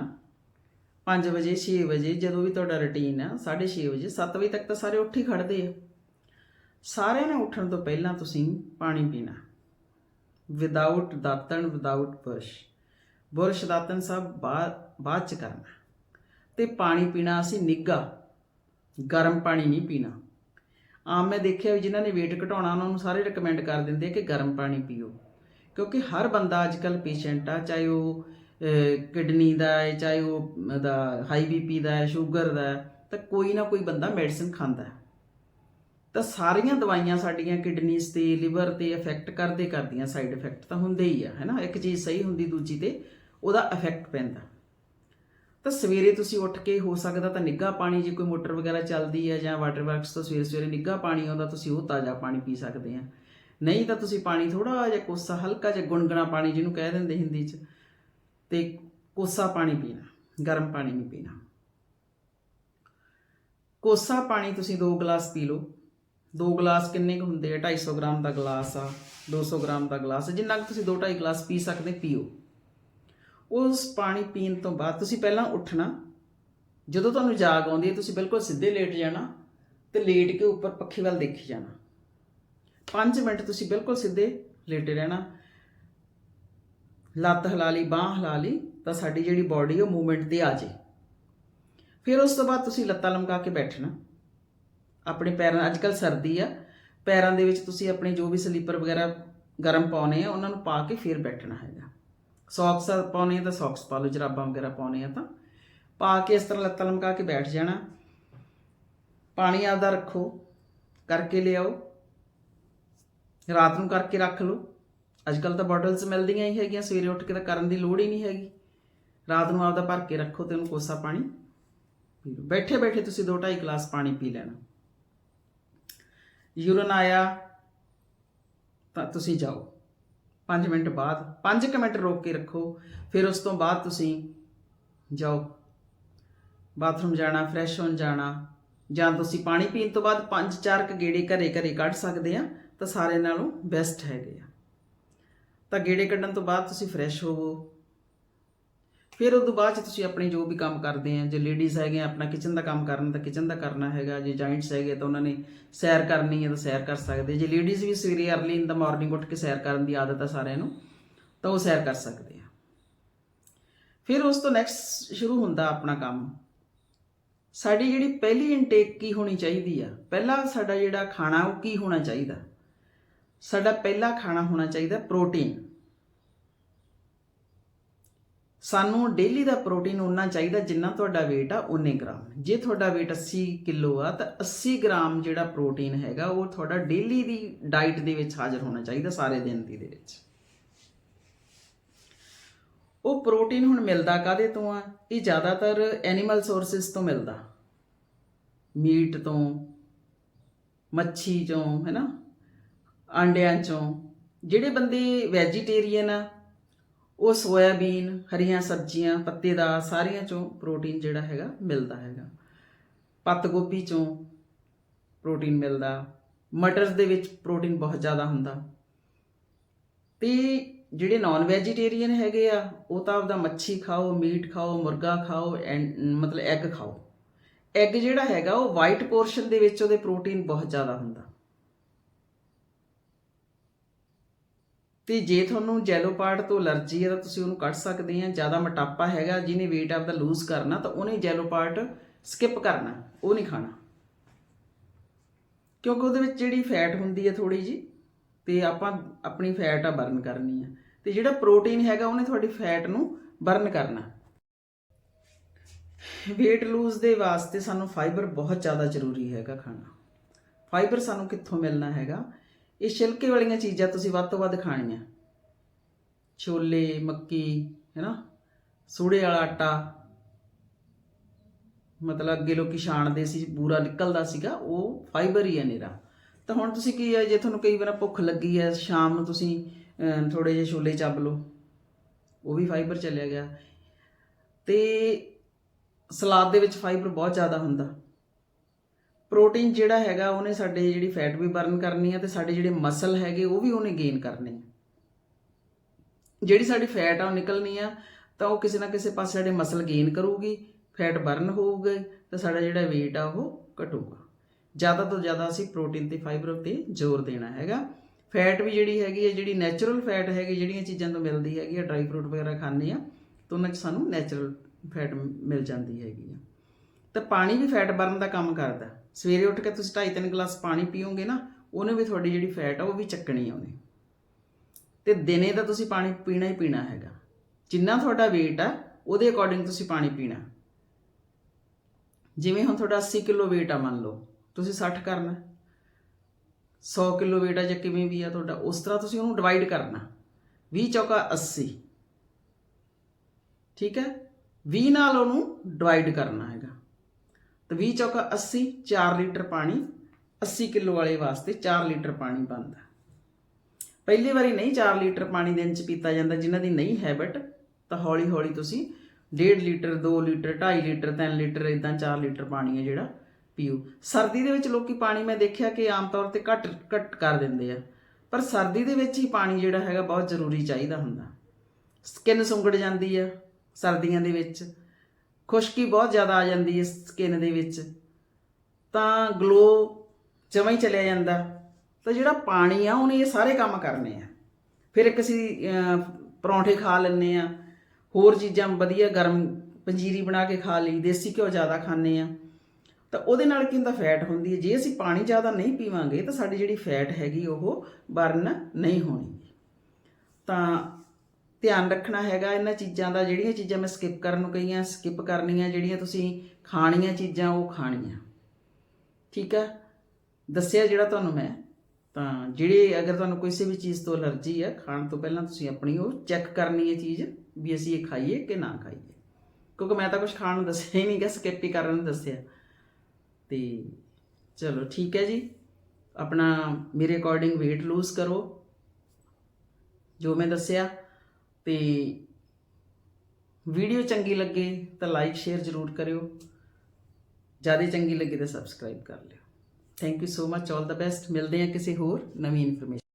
5 ਵਜੇ 6 ਵਜੇ, ਜਦੋਂ ਵੀ ਤੁਹਾਡਾ ਰੁਟੀਨ ਆ 6:30 ਵਜੇ 7 ਵਜੇ ਤੱਕ ਤਾਂ ਸਾਰੇ ਉੱਠ ਹੀ ਖੜਦੇ ਆ। ਸਾਰਿਆਂ ਨੇ ਉੱਠਣ ਤੋਂ ਪਹਿਲਾਂ ਤੁਸੀਂ ਪਾਣੀ ਪੀਣਾ। ਵਿਦਆਊਟ ਦਾਤਣ ਵਿਦਆਊਟ ਬੁਰਸ਼ ਬੁਰਸ਼ ਦਾਤਣ ਸਭ ਬਾਅਦ ਚ ਕਰਨਾ। ਤੇ ਪਾਣੀ ਪੀਣਾ ਅਸੀਂ ਨਿੱਘਾ। ਗਰਮ ਪਾਣੀ ਨਹੀਂ ਪੀਣਾ। ਆਮ ਮੈਂ ਦੇਖਿਆ ਵੀ ਜਿਨ੍ਹਾਂ ਨੇ weight ਘਟਾਉਣਾ, ਉਹਨਾਂ ਨੂੰ ਸਾਰੇ ਰეკਮੈਂਡ ਕਰ ਦਿੰਦੇ ਆ ਕਿ ਗਰਮ ਪਾਣੀ ਪੀਓ। ਕਿਉਂਕਿ ਹਰ ਬੰਦਾ ਅੱਜ ਕੱਲ ਪੇਸ਼ੈਂਟ ਆ, ਚਾਹੇ ਉਹ ਕਿਡਨੀ ਦਾ ਹੈ, ਚਾਹੇ ਉਹ ਦਾ ਹਾਈ ਬੀਪੀ ਦਾ ਹੈ ਸ਼ੂਗਰ ਦਾ ਤਾਂ ਕੋਈ ਨਾ ਕੋਈ ਬੰਦਾ ਮੈਡੀਸਿਨ ਖਾਂਦਾ ਹੈ। ਤਾਂ ਸਾਰੀਆਂ ਦਵਾਈਆਂ ਸਾਡੀਆਂ ਕਿਡਨੀਜ਼ ਤੇ ਲਿਵਰ ਤੇ ਇਫੈਕਟ ਕਰਦੇ ਕਰਦੀਆਂ ਸਾਈਡ ਇਫੈਕਟ ਤਾਂ ਹੁੰਦੇ ਹੀ ਆ, ਹੈਨਾ? ਇੱਕ ਚੀਜ਼ ਸਹੀ ਹੁੰਦੀ, ਦੂਜੀ ਤੇ ਉਹਦਾ ਇਫੈਕਟ ਪੈਂਦਾ। ਤਾਂ ਸਵੇਰੇ ਤੁਸੀਂ ਉੱਠ ਕੇ ਹੋ ਸਕਦਾ ਤਾਂ ਨਿੱਘਾ ਪਾਣੀ, ਜੇ ਕੋਈ ਮੋਟਰ ਵਗੈਰਾ ਚੱਲਦੀ ਹੈ ਜਾਂ ਵਾਟਰ ਵਰਕਸ ਤੋਂ ਸਵੇਰੇ ਸਵੇਰੇ ਨਿੱਘਾ ਪਾਣੀ ਆਉਂਦਾ, ਤੁਸੀਂ ਉਹ ਤਾਜ਼ਾ ਪਾਣੀ ਪੀ ਸਕਦੇ ਆ। ਨਹੀਂ ਤਾਂ ਤੁਸੀਂ ਪਾਣੀ ਥੋੜਾ ਜਿਹਾ ਕੋਸਾ, ਹਲਕਾ ਜਿਹਾ ਗੁਨਗਣਾ ਪਾਣੀ ਜਿਹਨੂੰ ਕਹਿ ਦਿੰਦੇ ਹਿੰਦੀ 'ਚ, ਤੇ ਕੋਸਾ ਪਾਣੀ ਪੀਣਾ, ਗਰਮ ਪਾਣੀ ਨਹੀਂ ਪੀਣਾ। ਕੋਸਾ ਪਾਣੀ ਤੁਸੀਂ 2 ਗਲਾਸ ਪੀ ਲਓ। ਦੋ ਗਲਾਸ ਕਿੰਨੇ ਕੁ ਹੁੰਦੇ ਆ? 250 ਗ੍ਰਾਮ ਦਾ ਗਲਾਸ ਆ 200 ਗ੍ਰਾਮ ਦਾ ਗਲਾਸ ਜਿੰਨਾ ਕੁ ਤੁਸੀਂ 2.5 ਗਲਾਸ ਪੀ ਸਕਦੇ, ਪੀਓ। ਉਸ ਪਾਣੀ ਪੀਣ ਤੋਂ ਬਾਅਦ ਤੁਸੀਂ ਪਹਿਲਾਂ ਉੱਠਣਾ। ਜਦੋਂ ਤੁਹਾਨੂੰ ਜਾਗ ਆਉਂਦੀ ਹੈ, ਤੁਸੀਂ ਬਿਲਕੁਲ ਸਿੱਧੇ ਲੇਟ ਜਾਣਾ ਤੇ ਲੇਟ ਕੇ ਉੱਪਰ ਪੱਖੇ ਵੱਲ ਦੇਖੀ ਜਾਣਾ। 5 ਮਿੰਟ ਤੁਸੀਂ ਬਿਲਕੁਲ ਸਿੱਧੇ ਲੇਟੇ ਰਹਿਣਾ। ਲੱਤ ਹਿਲਾ ਲਈ, ਬਾਹ ਹਿਲਾ ਲਈ, ਤਾਂ ਸਾਡੀ ਜਿਹੜੀ ਬਾਡੀ ਉਹ ਮੂਵਮੈਂਟ ਤੇ ਆ ਜੇ ਫਿਰ ਉਸ ਤੋਂ ਬਾਅਦ ਤੁਸੀਂ ਲੱਤਾਂ ਲਮਕਾ ਕੇ ਬੈਠਣਾ। ਆਪਣੇ ਪੈਰਾਂ ਅੱਜ ਕੱਲ ਸਰਦੀ ਆ, ਪੈਰਾਂ ਦੇ ਵਿੱਚ ਤੁਸੀਂ ਆਪਣੇ ਜੋ ਵੀ ਸਲੀਪਰ ਵਗੈਰਾ ਗਰਮ ਪਾਉਨੇ ਆ, ਉਹਨਾਂ ਨੂੰ ਪਾ ਕੇ ਫਿਰ ਬੈਠਣਾ ਹੈਗਾ। ਸੌਕਸ ਪਾਉਨੇ ਆ ਤਾਂ ਸੌਕਸ ਪਾ ਲਓ, ਜਰਾਬਾਂ ਵਗੈਰਾ ਪਾਉਨੇ ਆ ਤਾਂ। ਪਾ ਕੇ ਇਸ ਤਰ੍ਹਾਂ ਲੱਤਾਂ ਲਮਕਾ ਕੇ ਬੈਠ ਜਾਣਾ। ਪਾਣੀ ਆਪਦਾ ਰੱਖੋ, ਕਰਕੇ ਲਿਆਓ। ਰਾਤ ਨੂੰ ਕਰਕੇ ਰੱਖ ਲਓ। ਅੱਜ ਕੱਲ ਤਾਂ ਬੋਟਲਸ ਮਿਲਦੀਆਂ ਹੀ ਹੈਗੀਆਂ, ਸਵੇਰੇ ਉੱਠ ਕੇ ਤਾਂ ਕਰਨ ਦੀ ਲੋੜ ਹੀ ਨਹੀਂ ਹੈਗੀ। ਰਾਤ ਨੂੰ ਆਪਦਾ ਭਰ ਕੇ ਰੱਖੋ ਤੇ ਉਹਨੂੰ ਕੋਸਾ ਪਾਣੀ ਪੀ ਲਓ। ਬੈਠੇ ਬੈਠੇ ਤੁਸੀਂ 2.5 ਗਲਾਸ ਪਾਣੀ ਪੀ ਲੈਣਾ। ਯੂਰਨ ਆਇਆ, ਤਾਂ ਤੁਸੀਂ ਜਾਓ। 5 ਮਿੰਟ ਬਾਅਦ 5 ਮਿੰਟ ਰੋਕ ਕੇ ਰੱਖੋ, ਫਿਰ ਉਸ ਤੋਂ ਬਾਅਦ ਤੁਸੀਂ ਜਾਓ। ਬਾਥਰੂਮ ਜਾਣਾ, ਫਰੈਸ਼ ਹੋਣ ਜਾਣਾ, ਜਾਂ ਤੁਸੀਂ ਪਾਣੀ ਪੀਣ ਤੋਂ ਬਾਅਦ 5-4 ਕ ਗੇੜੇ ਘਰੇ ਘਰੇ ਕੱਢ ਸਕਦੇ ਆ, ਤਾਂ ਸਾਰੇ ਨਾਲੋਂ ਬੈਸਟ ਹੈਗੇ ਆ। ਤਾਂ ਗੇੜੇ ਕੱਢਣ ਤੋਂ ਬਾਅਦ ਤੁਸੀਂ ਫਰੈਸ਼ ਹੋਵੋ। ਫਿਰ ਉਸ ਤੋਂ ਬਾਅਦ ਚ ਤੁਸੀਂ ਆਪਣੇ ਜੋ ਵੀ ਕੰਮ ਕਰਦੇ ਆ, ਜੇ ਲੇਡੀਜ਼ ਹੈਗੇ ਆ, ਆਪਣਾ ਕਿਚਨ ਦਾ ਕੰਮ ਕਰਨਾ, ਤਾਂ ਕਿਚਨ ਦਾ ਕਰਨਾ ਹੈਗਾ, ਜੇ ਜਾਇੰਟਸ ਹੈਗੇ ਤਾਂ ਉਹਨਾਂ ਨੇ ਸੈਰ ਕਰਨੀ ਹੈ ਤਾਂ ਸੈਰ ਕਰ ਸਕਦੇ ਜੇ ਲੇਡੀਜ਼ ਵੀ ਸਵੇਰੇ ਅਰਲੀ ਇਨ ਦਾ ਮਾਰਨਿੰਗ ਉੱਠ ਕੇ ਸੈਰ ਕਰਨ ਦੀ ਆਦਤ ਆ ਸਾਰਿਆਂ ਨੂੰ, ਤਾਂ ਉਹ ਸੈਰ ਕਰ ਸਕਦੇ ਆ। ਫਿਰ ਉਸ ਤੋਂ ਨੈਕਸਟ ਸ਼ੁਰੂ ਹੁੰਦਾ ਆਪਣਾ ਕੰਮ। ਸਾਡੀ ਜਿਹੜੀ ਪਹਿਲੀ ਇਨਟੇਕ ਕੀ ਹੋਣੀ ਚਾਹੀਦੀ ਆ? ਪਹਿਲਾ ਸਾਡਾ ਜਿਹੜਾ ਖਾਣਾ ਉਹ ਕੀ ਹੋਣਾ ਚਾਹੀਦਾ? ਸਾਡਾ ਪਹਿਲਾ ਖਾਣਾ ਹੋਣਾ ਚਾਹੀਦਾ ਪ੍ਰੋਟੀਨ ਸਾਨੂੰ ਡੇਲੀ ਦਾ ਪ੍ਰੋਟੀਨ ਉਨਾ ਚਾਹੀਦਾ ਜਿੰਨਾ ਤੁਹਾਡਾ weight ਆ 19 ਗ੍ਰਾਮ। ਜੇ ਤੁਹਾਡਾ weight 80 ਕਿਲੋ ਆ, ਤਾਂ 80 ਗ੍ਰਾਮ ਜਿਹੜਾ ਪ੍ਰੋਟੀਨ ਹੈਗਾ, ਉਹ ਤੁਹਾਡਾ ਡੇਲੀ ਦੀ ਡਾਈਟ ਦੇ ਵਿੱਚ ਹਾਜ਼ਰ ਹੋਣਾ ਚਾਹੀਦਾ ਸਾਰੇ ਦਿਨ ਦੀ ਦੇ ਵਿੱਚ। ਉਹ ਪ੍ਰੋਟੀਨ ਹੁਣ ਮਿਲਦਾ ਕਾਦੇ ਤੋਂ ਆ? ਇਹ ਜ਼ਿਆਦਾਤਰ ਐਨੀਮਲ ਸੋਰਸਸ ਤੋਂ ਮਿਲਦਾ। ਮੀਟ ਤੋਂ, ਮੱਛੀ ਚੋਂ, ਹੈਨਾ? ਆਂਡਿਆਂ ਚੋਂ। ਜਿਹੜੇ ਬੰਦੇ ਵੈਜੀਟੇਰੀਅਨ ਆ ਉਹ ਸੋਇਆਬੀਨ, ਹਰੀਆਂ ਸਬਜ਼ੀਆਂ ਪੱਤੇਦਾਰ ਸਾਰੀਆਂ ਚੋਂ ਪ੍ਰੋਟੀਨ ਜਿਹੜਾ ਹੈਗਾ ਮਿਲਦਾ ਹੈਗਾ। ਪੱਤ ਗੋਭੀ ਚੋਂ ਪ੍ਰੋਟੀਨ ਮਿਲਦਾ। ਮਟਰਸ ਦੇ ਵਿੱਚ ਪ੍ਰੋਟੀਨ ਬਹੁਤ ਜ਼ਿਆਦਾ ਹੁੰਦਾ। ਤੇ ਜਿਹੜੇ ਨਾਨ ਵੈਜੀਟੇਰੀਅਨ ਹੈਗੇ ਆ, ਉਹ ਤਾਂ ਆਪਦਾ ਮੱਛੀ ਖਾਓ, ਮੀਟ ਖਾਓ, ਮੁਰਗਾ ਖਾਓ ਐਂਡ ਮਤਲਬ ਐਗ ਖਾਓ। ਐਗ ਜਿਹੜਾ ਹੈਗਾ, ਉਹ ਵਾਈਟ ਪੋਰਸ਼ਨ ਦੇ ਵਿੱਚ ਉਹਦੇ ਪ੍ਰੋਟੀਨ ਬਹੁਤ ਜ਼ਿਆਦਾ ਹੁੰਦਾ। ਤੇ ਜੇ ਤੁਹਾਨੂੰ ਜੈਲੋ ਪਾਰਟ ਤੋਂ ਅਲਰਜੀ ਹੈ ਤਾਂ ਤੁਸੀਂ ਉਹਨੂੰ ਕੱਢ ਸਕਦੇ ਆ। ਜ਼ਿਆਦਾ ਮੋਟਾਪਾ ਹੈਗਾ, ਜਿਹਨੇ weight ਆਪਦਾ ਲੂਜ਼ ਕਰਨਾ, ਤਾਂ ਉਹਨੇ ਜੈਲੋ ਪਾਰਟ ਸਕਿਪ ਕਰਨਾ, ਉਹ ਨਹੀਂ ਖਾਣਾ। ਕਿਉਂਕਿ ਉਹਦੇ ਵਿੱਚ ਜਿਹੜੀ ਫੈਟ ਹੁੰਦੀ ਹੈ ਥੋੜੀ ਜੀ ਤੇ ਆਪਾਂ ਆਪਣੀ ਫੈਟ ਆ ਬਰਨ ਕਰਨੀ ਆ। ਤੇ ਜਿਹੜਾ ਪ੍ਰੋਟੀਨ ਹੈਗਾ, ਉਹਨੇ ਤੁਹਾਡੀ ਫੈਟ ਨੂੰ ਬਰਨ ਕਰਨਾ। weight ਲੂਜ਼ ਦੇ ਵਾਸਤੇ ਸਾਨੂੰ ਫਾਈਬਰ ਬਹੁਤ ਜ਼ਿਆਦਾ ਜ਼ਰੂਰੀ ਹੈਗਾ ਖਾਣਾ। ਫਾਈਬਰ ਸਾਨੂੰ ਕਿੱਥੋਂ ਮਿਲਣਾ ਹੈਗਾ? ਇਹ ਛਿਲਕੇ ਵਾਲੀਆਂ ਚੀਜ਼ਾਂ ਤੁਸੀਂ ਵੱਧ ਤੋਂ ਵੱਧ ਖਾਣੀਆਂ। ਛੋਲੇ, ਮੱਕੀ ਹੈਨਾ ਸੂੜੇ ਵਾਲਾ ਆਟਾ। ਮਤਲਬ ਅੱਗੇ ਲੋਕੀ ਛਾਣਦੇ ਸੀ ਪੂਰਾ ਨਿਕਲਦਾ ਸੀਗਾ, ਉਹ ਫਾਈਬਰ ਹੀ ਹੈ ਨੀਰਾ ਤਾਂ ਹੁਣ ਤੁਸੀਂ ਕੀ ਹੈ ਜੇ ਤੁਹਾਨੂੰ ਕਈ ਵਾਰ ਭੁੱਖ ਲੱਗੀ ਹੈ ਸ਼ਾਮ ਨੂੰ ਤੁਸੀਂ ਥੋੜੇ ਜਿਹੇ ਛੋਲੇ ਚੱਬ ਲਓ, ਉਹ ਵੀ ਫਾਈਬਰ ਚੱਲਿਆ ਗਿਆ। ਤੇ ਸਲਾਦ ਦੇ ਵਿੱਚ ਫਾਈਬਰ ਬਹੁਤ ਜ਼ਿਆਦਾ ਹੁੰਦਾ। ਪ੍ਰੋਟੀਨ ਜਿਹੜਾ ਹੈਗਾ, ਉਹਨੇ ਸਾਡੇ ਜਿਹੜੀ ਫੈਟ ਵੀ ਬਰਨ ਕਰਨੀ ਹੈ ਤੇ ਸਾਡੇ ਜਿਹੜੇ ਮਸਲ ਹੈਗੇ, ਉਹ ਵੀ ਉਹਨੇ ਗੇਨ ਕਰਨੇ ਜਿਹੜੀ ਸਾਡੀ ਫੈਟ ਆ, ਉਹ ਨਿਕਲਣੀ ਆ, ਤਾਂ ਉਹ ਕਿਸੇ ਨਾ ਕਿਸੇ ਪਾਸੇ ਸਾਡੇ ਮਸਲ ਗੇਨ ਕਰੂਗੀ, ਫੈਟ ਬਰਨ ਹੋਊਗਾ, ਤਾਂ ਸਾਡਾ ਜਿਹੜਾ weight ਆ, ਉਹ ਘਟੂਗਾ। ਜ਼ਿਆਦਾ ਤੋਂ ਜ਼ਿਆਦਾ ਅਸੀਂ ਪ੍ਰੋਟੀਨ ਤੇ ਫਾਈਬਰ ਤੇ ਜ਼ੋਰ ਦੇਣਾ ਹੈਗਾ। ਫੈਟ ਵੀ ਜਿਹੜੀ ਹੈਗੀ ਹੈ ਜਿਹੜੀ ਨੈਚੁਰਲ ਫੈਟ ਹੈਗੀ, ਜਿਹੜੀਆਂ ਚੀਜ਼ਾਂ ਤੋਂ ਮਿਲਦੀ ਹੈਗੀ ਆ ਡਰਾਈ ਫਰੂਟ ਵਗੈਰਾ ਖਾਂਦੇ ਆ, ਤਾਂ ਉਹਨਾਂ 'ਚ ਸਾਨੂੰ ਨੈਚੁਰਲ ਫੈਟ ਮਿਲ ਜਾਂਦੀ ਹੈਗੀ ਆ। ਤਾਂ ਪਾਣੀ ਵੀ ਫੈਟ ਬਰਨ ਦਾ ਕੰਮ ਕਰਦਾ। ਸਵੇਰੇ ਉੱਠ ਕੇ ਤੁਸੀਂ 2.5-3 ਗਲਾਸ ਪਾਣੀ ਪੀਓਗੇ ਨਾ, ਉਹਨੇ ਵੀ ਤੁਹਾਡੀ ਜਿਹੜੀ ਫੈਟ ਆ, ਉਹ ਵੀ ਚੱਕਣੀ ਆ ਉਹਨੇ। ਤੇ ਦਿਨੇ ਦਾ ਤੁਸੀਂ ਪਾਣੀ ਪੀਣਾ ਹੀ ਪੀਣਾ ਹੈਗਾ। ਜਿੰਨਾ ਤੁਹਾਡਾ weight ਆ, ਉਹਦੇ ਅਕੋਰਡਿੰਗ ਤੁਸੀਂ ਪਾਣੀ ਪੀਣਾ। ਜਿਵੇਂ ਹੁਣ ਤੁਹਾਡਾ 80 ਕਿਲੋ weight ਆ ਮੰਨ ਲਓ, ਤੁਸੀਂ 60 ਕਰਨਾ। 100 ਕਿਲੋ weight ਆ ਜਾਂ ਕਿਵੇਂ ਵੀ ਆ ਤੁਹਾਡਾ, ਉਸ ਤਰ੍ਹਾਂ ਤੁਸੀਂ ਉਹਨੂੰ ਡਿਵਾਈਡ ਕਰਨਾ। 20 ਚੌਕਾ 80 ਠੀਕ ਹੈ? 20 ਨਾਲ ਉਹਨੂੰ ਡਿਵਾਈਡ ਕਰਨਾ ਹੈਗਾ। ਤਾਂ 20 ਚੌਕਾ 80 4 ਲੀਟਰ ਪਾਣੀ 80 ਕਿਲੋ ਵਾਲੇ ਵਾਸਤੇ 4 ਲੀਟਰ ਪਾਣੀ ਬਣਦਾ। ਪਹਿਲੀ ਵਾਰੀ ਨਹੀਂ 4 ਲੀਟਰ ਪਾਣੀ ਦਿਨ ਚ ਪੀਤਾ ਜਾਂਦਾ, ਜਿਨ੍ਹਾਂ ਦੀ ਨਹੀਂ ਹੈਬਿਟ ਤਾਂ ਹੌਲੀ ਹੌਲੀ ਤੁਸੀਂ 1.5 ਲੀਟਰ 2 ਲੀਟਰ 2.5 ਲੀਟਰ 3 ਲੀਟਰ ਇਦਾਂ 4 ਲੀਟਰ ਪਾਣੀ ਹੈ ਜਿਹੜਾ ਪੀਓ। ਸਰਦੀ ਦੇ ਵਿੱਚ ਲੋਕੀ ਪਾਣੀ ਮੈਂ ਦੇਖਿਆ ਕਿ ਆਮ ਤੌਰ ਤੇ ਘੱਟ ਘੱਟ ਕਰ ਦਿੰਦੇ ਆ। ਪਰ ਸਰਦੀ ਦੇ ਵਿੱਚ ਹੀ ਪਾਣੀ ਜਿਹੜਾ ਹੈਗਾ ਬਹੁਤ ਜ਼ਰੂਰੀ ਚਾਹੀਦਾ ਹੁੰਦਾ। ਸਕਿਨ ਸੁੰਗੜ ਜਾਂਦੀ ਆ ਸਰਦੀਆਂ ਦੇ ਵਿੱਚ। ਖੁਸ਼ਕੀ ਬਹੁਤ ਜ਼ਿਆਦਾ ਆ ਜਾਂਦੀ ਹੈ ਸਕਿਨ ਦੇ ਵਿੱਚ। ਤਾਂ ਗਲੋ ਜਮਾਂ ਹੀ ਚਲਿਆ ਜਾਂਦਾ। ਤਾਂ ਜਿਹੜਾ ਪਾਣੀ ਆ, ਉਹਨੇ ਇਹ ਸਾਰੇ ਕੰਮ ਕਰਨੇ ਆ। ਫਿਰ ਇੱਕ ਅਸੀਂ ਪਰੌਂਠੇ ਖਾ ਲੈਂਦੇ ਆ। ਹੋਰ ਚੀਜ਼ਾਂ ਵਧੀਆ ਗਰਮ ਪੰਜੀਰੀ ਬਣਾ ਕੇ ਖਾ ਲਈ, ਦੇਸੀ ਘਿਓ ਜ਼ਿਆਦਾ ਖਾਂਦੇ ਆ। ਤਾਂ ਉਹਦੇ ਨਾਲ ਕੀ ਹੁੰਦਾ ਫੈਟ ਹੁੰਦੀ ਹੈ। ਜੇ ਅਸੀਂ ਪਾਣੀ ਜ਼ਿਆਦਾ ਨਹੀਂ ਪੀਵਾਂਗੇ, ਤਾਂ ਸਾਡੀ ਜਿਹੜੀ ਫੈਟ ਹੈਗੀ, ਉਹ ਬਰਨ ਨਹੀਂ ਹੋਣੀ। ਤਾਂ ਧਿਆਨ ਰੱਖਣਾ ਹੈਗਾ ਇਹਨਾਂ ਚੀਜ਼ਾਂ ਦਾ, ਜਿਹੜੀਆਂ ਚੀਜ਼ਾਂ ਮੈਂ ਸਕਿਪ ਕਰਨ ਨੂੰ ਕਹੀਆਂ ਸਕਿਪ ਕਰਨੀਆਂ, ਜਿਹੜੀਆਂ ਤੁਸੀਂ ਖਾਣੀਆਂ ਚੀਜ਼ਾਂ, ਉਹ ਖਾਣੀਆਂ। ਠੀਕ ਹੈ ਦੱਸਿਆ ਜਿਹੜਾ ਤੁਹਾਨੂੰ ਮੈਂ। ਤਾਂ ਜਿਹੜੇ ਅਗਰ ਤੁਹਾਨੂੰ ਕਿਸੇ ਵੀ ਚੀਜ਼ ਤੋਂ ਅਲਰਜੀ ਹੈ ਖਾਣ ਤੋਂ ਪਹਿਲਾਂ ਤੁਸੀਂ ਆਪਣੀ ਉਹ ਚੈੱਕ ਕਰਨੀ ਹੈ ਚੀਜ਼, ਵੀ ਅਸੀਂ ਇਹ ਖਾਈਏ ਕਿ ਨਾ ਖਾਈਏ। ਕਿਉਂਕਿ ਮੈਂ ਤਾਂ ਕੁਝ ਖਾਣ ਨੂੰ ਦੱਸਿਆ ਹੀ ਨਹੀਂ ਗਾ ਸਕਿਪ ਹੀ ਕਰਨ ਨੂੰ ਦੱਸਿਆ। ਤੇ ਚਲੋ ਠੀਕ ਹੈ ਜੀ। ਆਪਣਾ ਮੇਰੇ ਅਕੋਰਡਿੰਗ weight lose ਕਰੋ। ਜੋ ਮੈਂ ਦੱਸਿਆ ਤੇ ਵੀਡੀਓ ਚੰਗੀ ਲੱਗੇ ਤਾਂ ਲਾਈਕ ਸ਼ੇਅਰ ਜ਼ਰੂਰ ਕਰਿਓ। ਜ਼ਿਆਦਾ ਚੰਗੀ ਲੱਗੇ ਤਾਂ ਸਬਸਕ੍ਰਾਈਬ ਕਰ ਲਿਓ। Thank you so much all the best ਮਿਲਦੇ ਹਾਂ ਕਿਸੇ ਹੋਰ ਨਵੀਂ ਇਨਫੋਰਮੇਸ਼ਨ